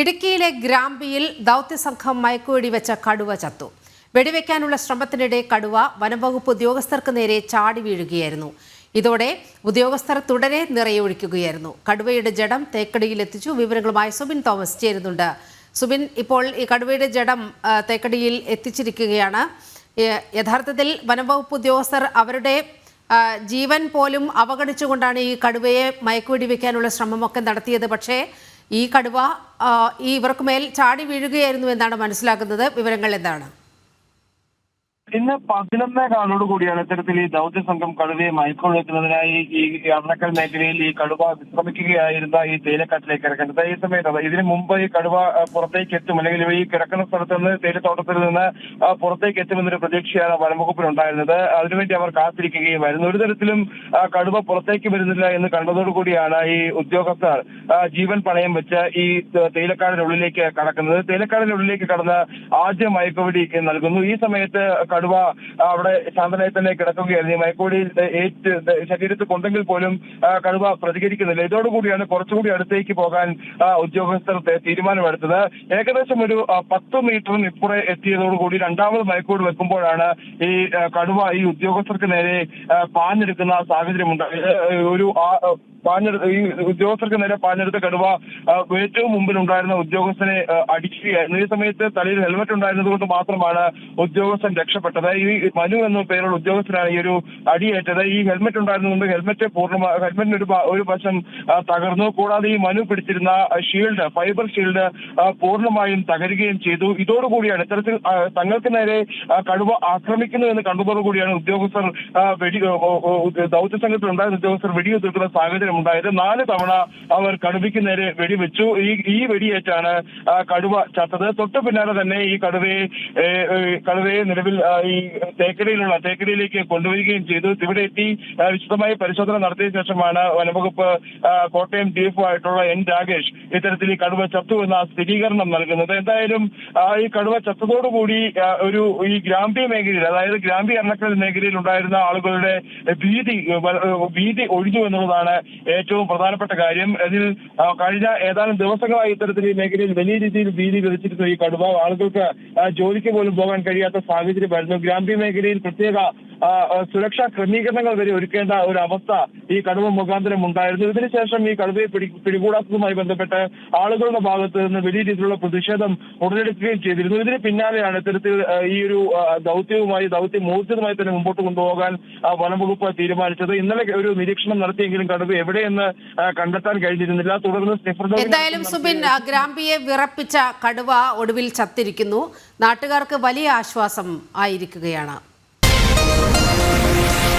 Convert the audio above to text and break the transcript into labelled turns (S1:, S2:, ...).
S1: ഇടുക്കിയിലെ ഗ്രാമ്പിയിൽ ദൗത്യസംഘം മയക്കുവെടി വെച്ച കടുവ ചത്തു. വെടിവെക്കാനുള്ള ശ്രമത്തിനിടെ കടുവ വനംവകുപ്പ് ഉദ്യോഗസ്ഥർക്ക് നേരെ ചാടി വീഴുകയായിരുന്നു. ഇതോടെ ഉദ്യോഗസ്ഥർ തുടരെ നിറയൊഴിക്കുകയായിരുന്നു കടുവയുടെ ജഡം തേക്കടിയിൽ എത്തിച്ചു. വിവരങ്ങളുമായി സുബിൻ തോമസ് ചേരുന്നുണ്ട്. സുബിൻ ഇപ്പോൾ ഈ കടുവയുടെ ജഡം തേക്കടിയിൽ എത്തിച്ചിരിക്കുകയാണ്. യഥാർത്ഥത്തിൽ വനംവകുപ്പ് ഉദ്യോഗസ്ഥർ അവരുടെ ജീവൻ പോലും അവഗണിച്ചുകൊണ്ടാണ് ഈ കടുവയെ മയക്കുവെടി വെക്കാനുള്ള ശ്രമമൊക്കെ നടത്തിയത്. പക്ഷേ ഈ കടുവ ഈ ഇവർക്ക് മേൽ ചാടി വീഴുകയായിരുന്നു എന്നാണ് മനസ്സിലാക്കുന്നത്. വിവരങ്ങൾ എന്താണ്?
S2: ഇന്ന് പതിനൊന്നേ കാലോട് കൂടിയാണ് ഇത്തരത്തിൽ ഈ ദൗത്യ സംഘം കടുവയെ മയക്കുവെക്കുന്നതിനായി ഈ അറണക്കൽ മേഖലയിൽ ഈ കടുവ വിശ്രമിക്കുകയായിരുന്ന ഈ തേയിലക്കാട്ടിലേക്ക് ഇറക്കേണ്ടത് ഈ സമയത്ത് ഇതിനു മുമ്പ് ഈ കടുവ പുറത്തേക്ക് എത്തും അല്ലെങ്കിൽ ഈ കിടക്കുന്ന സ്ഥലത്ത് നിന്ന് തേയിലത്തോട്ടത്തിൽ നിന്ന് പുറത്തേക്ക് എത്തുമെന്നൊരു പ്രതീക്ഷയാണ് വനംവകുപ്പിനുണ്ടായിരുന്നത്. അതിനുവേണ്ടി അവർ കാത്തിരിക്കുകയുമായിരുന്നു ഒരു തരത്തിലും കടുവ പുറത്തേക്ക് വരുന്നില്ല എന്ന് കണ്ടതോടുകൂടിയാണ് ഈ ഉദ്യോഗസ്ഥർ ജീവൻ പണയം വെച്ച് ഈ തേയിലക്കാടിനുള്ളിലേക്ക് കടക്കുന്നത്. തേയിലക്കാടിനുള്ളിലേക്ക് കടന്ന് ആദ്യ മയക്കുവെടി നൽകുന്നു. ഈ സമയത്ത് കടുവ അവിടെ ശാന്തനായി തന്നെ കിടക്കുകയായിരുന്നു. ഈ മയക്കുവെടി ഏറ്റ് ശരീരത്തിൽ കൊണ്ടെങ്കിൽ പോലും കടുവ പ്രതികരിക്കുന്നില്ല. ഇതോടുകൂടിയാണ് കുറച്ചുകൂടി അടുത്തേക്ക് പോകാൻ ഉദ്യോഗസ്ഥർ തീരുമാനമെടുത്തത്. ഏകദേശം ഒരു പത്ത് മീറ്ററിന് ഇപ്പുറേ എത്തിയതോടുകൂടി രണ്ടാമത് മയക്കോട് വെക്കുമ്പോഴാണ് ഈ കടുവ ഈ ഉദ്യോഗസ്ഥർക്ക് നേരെ പാഞ്ഞെടുക്കുന്ന സാഹചര്യം ഉണ്ടായത് ഒരു പാഞ്ഞെടുത്ത് ഈ ഉദ്യോഗസ്ഥർക്ക് നേരെ പാഞ്ഞെടുത്ത കടുവ ഏറ്റവും മുമ്പിൽ ഉണ്ടായിരുന്ന ഉദ്യോഗസ്ഥനെ അടിക്കുകയായിരുന്നു. ഈ സമയത്ത് തലയിൽ ഹെൽമറ്റ് ഉണ്ടായിരുന്നത് കൊണ്ട് മാത്രമാണ് ഉദ്യോഗസ്ഥൻ രക്ഷപ്പെട്ടത്. ഈ മനു എന്ന പേരുള്ള ഉദ്യോഗസ്ഥനാണ് ഈ ഒരു അടിയേറ്റത്. ഈ ഹെൽമെറ്റ് ഉണ്ടായിരുന്നതുകൊണ്ട് ഹെൽമെറ്റ് പൂർണമായി പൂർണ ഒരു വശം തകർന്നു. കൂടാതെ ഈ മനു പിടിച്ചിരുന്ന ഷീൽഡ് ഫൈബർ ഷീൽഡ് പൂർണമായും തകരുകയും ചെയ്തു. ഇതോടുകൂടിയാണ് ഇത്തരത്തിൽ തങ്ങൾക്ക് നേരെ കടുവ ആക്രമിക്കുന്നു എന്ന് കണ്ടതോടുകൂടിയാണ് ഉദ്യോഗസ്ഥർ വെടി ദൗത്യ സംഘത്തിൽ ഉണ്ടായിരുന്ന ഉദ്യോഗസ്ഥർ വെടിയുതിർക്കുന്ന സാഹചര്യം ഉണ്ടായത്. നാല് തവണ അവർ കടുവയ്ക്ക് നേരെ വെടിവെച്ചു. ഈ ഈ വെടിയേറ്റാണ് കടുവ ചത്തത്. തൊട്ടു പിന്നാലെ തന്നെ ഈ കടുവയെ കടുവയെ നിലവിൽ ഈ തേക്കടിയിലുള്ള തേക്കടിയിലേക്ക് കൊണ്ടുവരികയും ചെയ്തു. ഇവിടെ എത്തി വിശദമായ പരിശോധന നടത്തിയ ശേഷമാണ് വനംവകുപ്പ് കോട്ടയം കോട്ടയം ഡി.എഫ്.ഒ ആയിട്ടുള്ള എൻ രാകേഷ് ഇത്തരത്തിൽ ഈ കടുവ ചത്തു എന്ന സ്ഥിരീകരണം നൽകുന്നത്. എന്തായാലും ഈ കടുവ ചത്തതോടുകൂടി ഒരു ഈ ഗ്രാമ്പ്യ മേഖലയിൽ അതായത് ഗ്രാമ്പ്യ എറണക്കൽ മേഖലയിൽ ഉണ്ടായിരുന്ന ആളുകളുടെ ഭീതി ഭീതി ഒഴിഞ്ഞു എന്നുള്ളതാണ് ഏറ്റവും പ്രധാനപ്പെട്ട കാര്യം. അതിൽ കഴിഞ്ഞ ഏതാനും ദിവസങ്ങളായി ഇത്തരത്തിൽ ഈ മേഖലയിൽ വലിയ രീതിയിൽ ഭീതി വിധിച്ചിരുന്ന ഈ കടുവ ആളുകൾക്ക് ജോലിക്ക് പോലും പോകാൻ കഴിയാത്ത സാഹചര്യമായിരുന്നു ഗ്രാമ്യ മേഖലയിൽ പ്രത്യേക സുരക്ഷാ ക്രമീകരണങ്ങൾ വരെ ഒരുക്കേണ്ട ഒരു അവസ്ഥ ഈ കടുവ മുഖാന്തരം ഉണ്ടായിരുന്നു. ഇതിനുശേഷം ഈ കടുവയെ പിടി പിടികൂടാത്തതുമായി ബന്ധപ്പെട്ട് ആളുകളുടെ ഭാഗത്ത് നിന്ന് വലിയ രീതിയിലുള്ള പ്രതിഷേധം ഉടലെടുക്കുകയും ചെയ്തിരുന്നു. ഇതിന് പിന്നാലെയാണ് ഇത്തരത്തിൽ ഈ ഒരു ദൗത്യവുമായി ദൗത്യം ഊർജിതമായി തന്നെ മുമ്പോട്ട് കൊണ്ടുപോകാൻ വനം വനംവകുപ്പ് തീരുമാനിച്ചത്. ഇന്നലെ ഒരു നിരീക്ഷണം നടത്തിയെങ്കിലും കടുവ എവിടെയെന്ന് കണ്ടെത്താൻ കഴിഞ്ഞിരുന്നില്ല. തുടർന്ന് സ്നിഫർ
S1: എന്തായാലും സുബിൻ ഗ്രാമ്പിയെ വിറപ്പിച്ച കടുവ ഒടുവിൽ ചത്തിരിക്കുന്നു. നാട്ടുകാർക്ക് വലിയ ആശ്വാസം ആയിരിക്കുകയാണ്. Thank you.